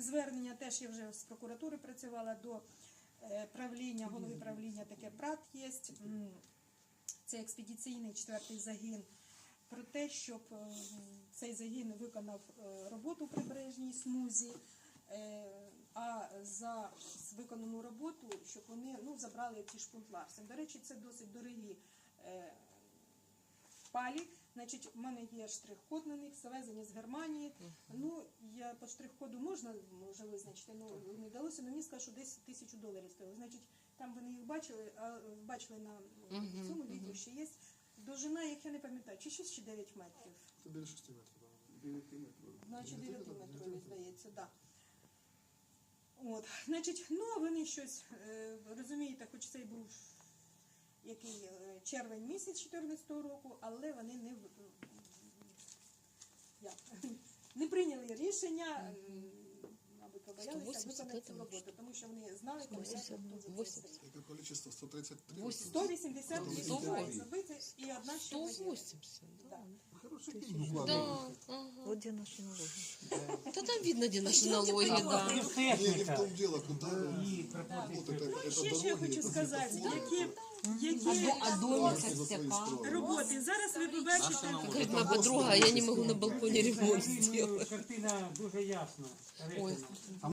звернення теж я вже з прокуратури працювала до е, правління, голови правління таке ПРАТ є. Це експедиційний четвертий загін. Про те, щоб е, цей загін виконав е, роботу у прибережній смузі, а за виконану роботу, щоб вони ну, забрали ці шпунтларси. До речі, це досить дорогі палі. Значить, в мене є штрих-код на них, завезені з Германії. Ну, по штрих-коду можна може визначити, ну не вдалося, але мені сказали, що десь тисячу доларів стоїло. Значить, там вони їх бачили, а бачили на Мгм, цьому мгм. відео, що є. Довжина їх я не пам'ятаю, чи 6 чи 9 метрів. Це біля 6 метрів. да. 9 метрів. Значить, 9 метрів, метрові, здається, так. Да. От, значить, ну а вони щось, е, розумієте, хоч це й був який е, червень місяць 14-го року, але вони не, в- не прийняли рішення, м, мабуть, побоялися 180 виконати цю это роботу, тому що вони знали, коли 180, хто за це 80. стоїть. Яке количество? 133? Восемь. 180 180. має забити і одна ще воєнна. 180, да. Да. Хороший Ну, день. ладно. Да, ага. Вот где наши налоги. Да там видно, где наши налоги, да. Не, не в Техніка. том дело, куда І вот проплатити. это, это Ще що я дороги, хочу это сказати, светофоры. які, роботи. Зараз ви побачите. Моя подруга, я не можу на балконі ремонт зробити. Картина дуже ясна.